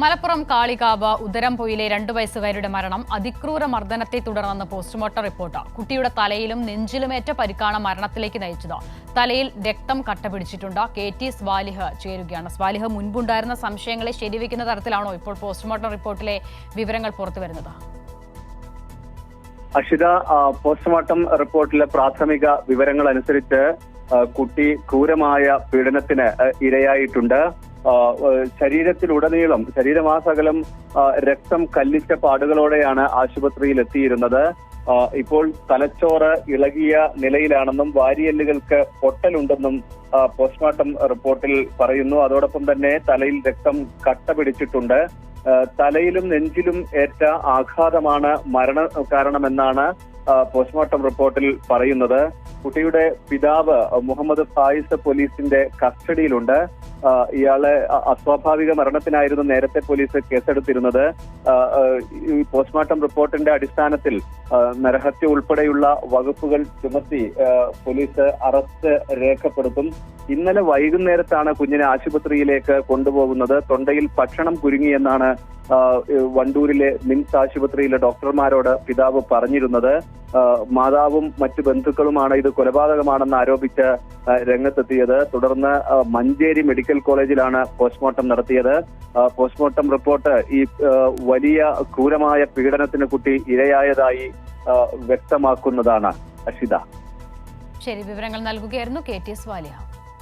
മലപ്പുറം കാളികാവ് ഉദരംപൊയിലെ രണ്ടു വയസ്സുകാരുടെ മരണം അതിക്രൂര മർദ്ദനത്തെ തുടർന്നെന്ന് postmortem report. കുട്ടിയുടെ തലയിലും നെഞ്ചിലുമേറ്റ പരിക്കാണ് മരണത്തിലേക്ക് നയിച്ചത്. തലയിൽ രക്തം കട്ട പിടിച്ചിട്ടുണ്ട് കെ ടി സ്വാലിഹ് ചേരുകയാണ്. സ്വാലിഹ് മുൻപുണ്ടായിരുന്ന സംശയങ്ങളെ ശരിവെക്കുന്ന തരത്തിലാണോ ഇപ്പോൾ പോസ്റ്റ്മോർട്ടം റിപ്പോർട്ടിലെ വിവരങ്ങൾ പുറത്തുവരുന്നത് അഷിത പോസ്റ്റ്മോർട്ടം റിപ്പോർട്ടിലെ പ്രാഥമിക വിവരങ്ങൾ അനുസരിച്ച് കുട്ടി ക്രൂരമായ പീഡനത്തിന് ഇരയായിട്ടുണ്ട്. ശരീരത്തിലുടനീളം ശരീരമാസകലം രക്തം കല്ലിച്ച പാടുകളോടെയാണ് ആശുപത്രിയിൽ എത്തിയിരുന്നത് ഇപ്പോൾ തലച്ചോറ് ഇളകിയ നിലയിലാണെന്നും വാരിയല്ലുകൾക്ക് പൊട്ടലുണ്ടെന്നും പോസ്റ്റ്മോർട്ടം റിപ്പോർട്ടിൽ പറയുന്നു. അതോടൊപ്പം തന്നെ തലയിൽ രക്തം കട്ട പിടിച്ചിട്ടുണ്ട്. തലയിലും നെഞ്ചിലും ഏറ്റ ആഘാതമാണ് മരണ കാരണമെന്നാണ് പോസ്റ്റ്മോർട്ടം റിപ്പോർട്ടിൽ പറയുന്നത്. കുട്ടിയുടെ പിതാവ് മുഹമ്മദ് ഫായിസ് പോലീസിന്റെ കസ്റ്റഡിയിലുണ്ട്. ഇയാളെ അസ്വാഭാവിക മരണത്തിനായിരുന്നു നേരത്തെ പോലീസ് കേസെടുത്തിരുന്നത്. ഈ പോസ്റ്റ്മോർട്ടം റിപ്പോർട്ടിന്റെ അടിസ്ഥാനത്തിൽ നരഹത്യ ഉൾപ്പെടെയുള്ള വകുപ്പുകൾ ചുമത്തി പോലീസ് അറസ്റ്റ് രേഖപ്പെടുത്തും. ഇന്നലെ വൈകുന്നേരത്താണ് കുഞ്ഞിനെ ആശുപത്രിയിലേക്ക് കൊണ്ടുപോകുന്നത്. തൊണ്ടയിൽ ഭക്ഷണം കുരുങ്ങിയെന്നാണ് വണ്ടൂരിലെ മിംസ് ആശുപത്രിയിലെ ഡോക്ടർമാരോട് പിതാവ് പറഞ്ഞിരുന്നത്. മാതാവും മറ്റു ബന്ധുക്കളുമാണ് ഇത് കൊലപാതകമാണെന്ന് ആരോപിച്ച് രംഗത്തെത്തിയത്. തുടർന്ന് മഞ്ചേരി മെഡിക്കൽ കോളേജിലാണ് പോസ്റ്റ്മോർട്ടം നടത്തിയത്. പോസ്റ്റ്മോർട്ടം റിപ്പോർട്ട് ഈ വലിയ ക്രൂരമായ പീഡനത്തിന് കുട്ടി ഇരയായതായി വ്യക്തമാക്കുന്നതാണ്. അഷിത. ശരി വിവരങ്ങൾ നൽകുകയായിരുന്നു കെ ടി സ്വാലിഹ